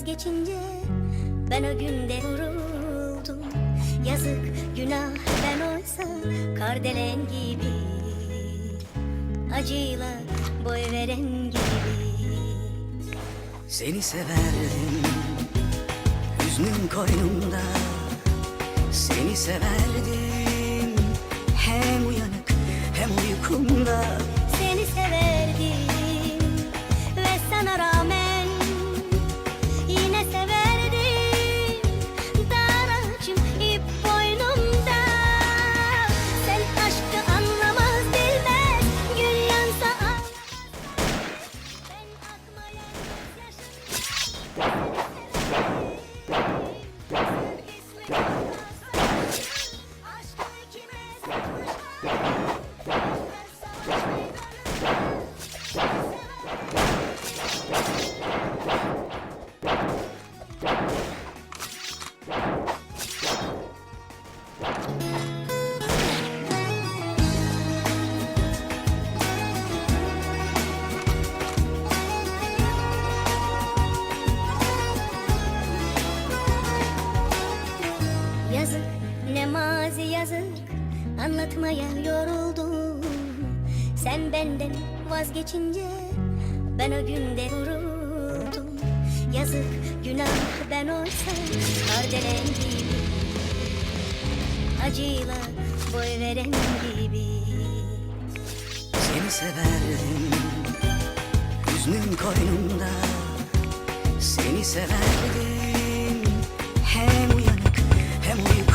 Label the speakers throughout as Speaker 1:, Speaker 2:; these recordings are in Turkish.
Speaker 1: vazgeçince Ben o günde vuruldum. Yazık günah ben oysa Kardelen gibi Acıyla boy veren gibi.
Speaker 2: Seni severdim Hüznün koynumda. Seni severdim Hem uyanık hem uykumda
Speaker 1: benden vazgeçince Ben o günde vuruldum. Yazık günah ben olsam Kardelen gibi Acıyla boy veren gibi.
Speaker 2: Seni severdim Hüznün koynumda. Seni severdim Hem uyanık hem uykumda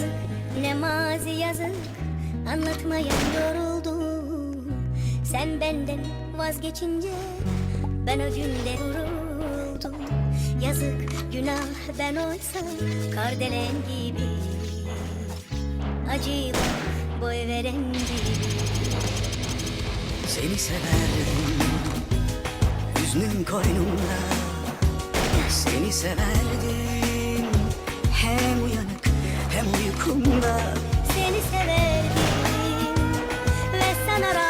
Speaker 1: Yazık ne mazi yazık Anlatmaya yoruldum. Sen benden vazgeçince Ben o günde vuruldum. Yazık günah ben oysa Kardelen gibi. Acıyla boy veren gibi.
Speaker 2: Seni severdim Hüznün koynumda. Seni severdim Hem uyanık hem uykumda
Speaker 1: Seni severdim ve sana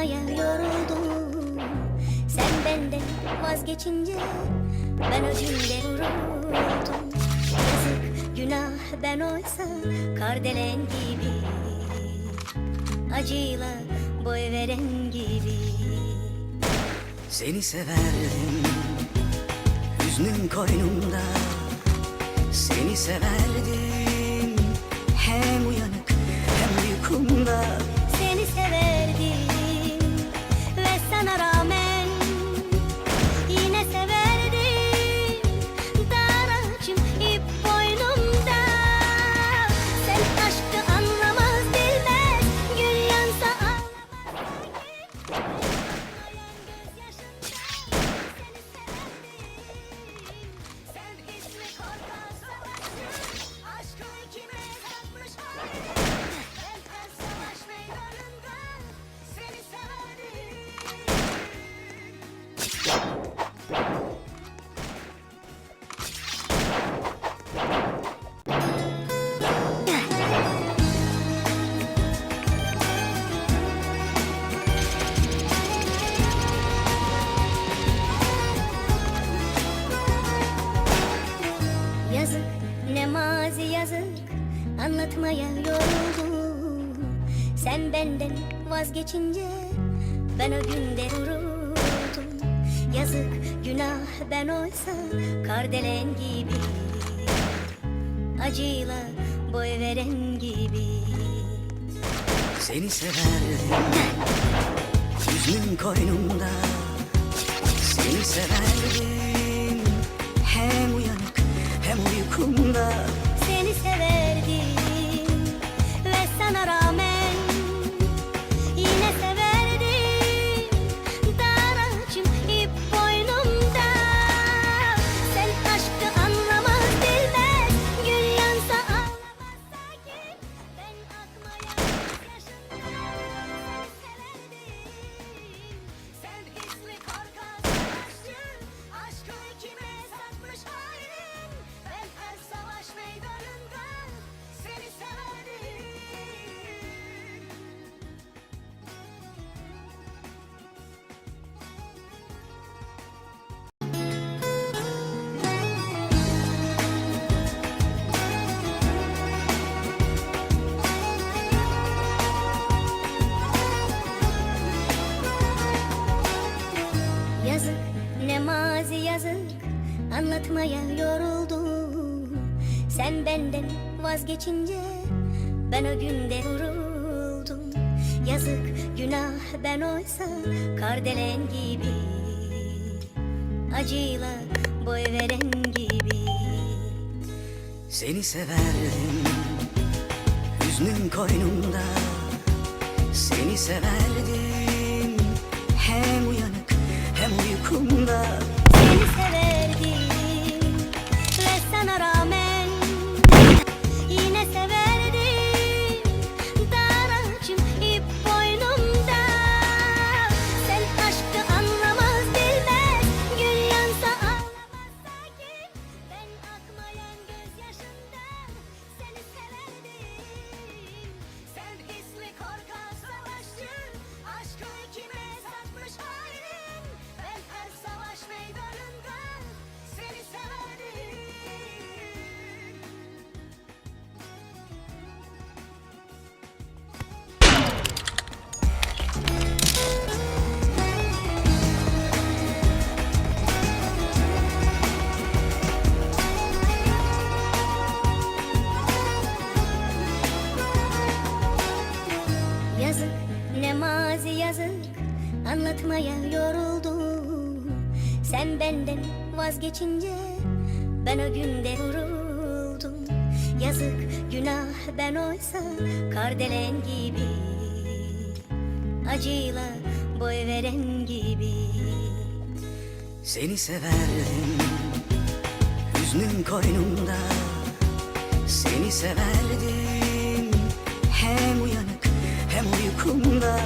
Speaker 1: Anlatmaya yoruldum. Sen benden vazgeçince Ben o günde vuruldum. Yazık günah ben oysa Kardelen gibi. Acıyla boy veren gibi.
Speaker 2: Seni severdim Hüznün koynumda. Seni severdim Hem uyanık hem uykumda
Speaker 1: vazgeçince ben o günde vuruldum. Yazık günah ben oysa kardelen gibi. Acıyla boy veren gibi.
Speaker 2: Seni severdim Hüznün koynumda. Seni severdim Hem uyanık hem uykumda.
Speaker 1: Seni severdim ve sana benden vazgeçince Ben o günde vuruldum. Yazık günah ben oysa Kardelen gibi. Acıyla boy veren gibi.
Speaker 2: Seni severdim Hüznün koynumda Seni severdim
Speaker 1: yazık Anlatmaya yoruldum. Sen benden vazgeçince Ben o günde vuruldum. Yazık günah ben oysa Kardelen gibi. Acıyla boy veren gibi.
Speaker 2: Seni severdim Hüznün koynumda. Seni severdim Hem uyanık hem uykumda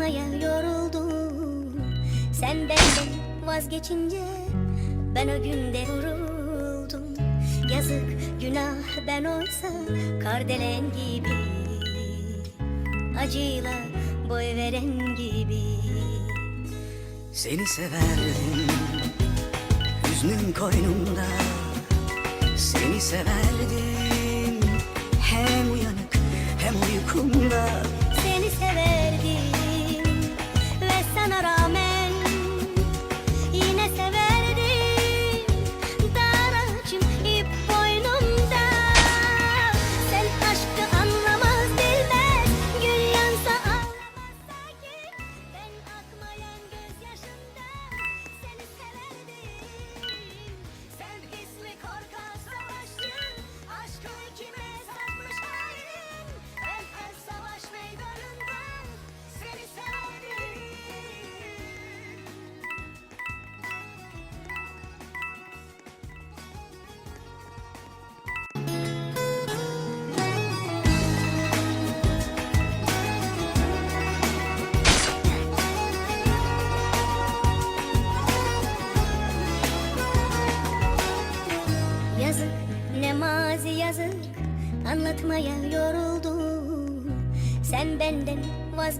Speaker 2: Anlatmaya yoruldum. Sen benden vazgeçince Ben o günde vuruldum. Yazık günah ben oysa Kardelen gibi Acıyla boy veren gibi. Seni severdim Hüznün koynumda. Seni severdim Hem uyanık hem uykumda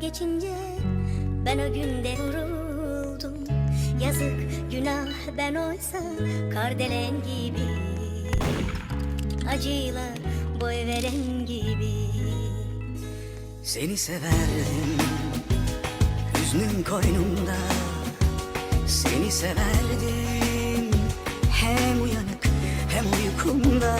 Speaker 1: vazgeçince ben o günde vuruldum. Yazık günah ben oysa kardelen gibi. Acıyla boy veren gibi.
Speaker 2: Seni severdim Hüznün koynumda. Seni severdim Hem uyanık hem uykumda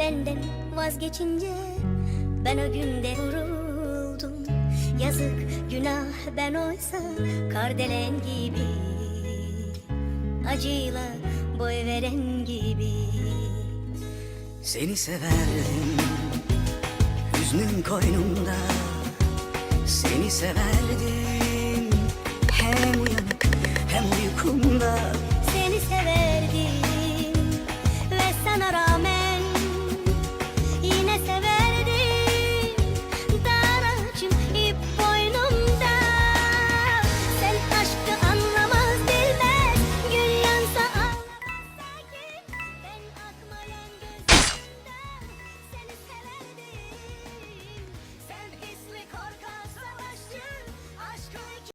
Speaker 1: benden vazgeçince Ben o günde vuruldum. Yazık günah ben oysa Kardelen gibi Acıyla boy veren gibi.
Speaker 2: Seni severdim Hüznün koynumda. Seni severdim Hem uyanık hem uykumda.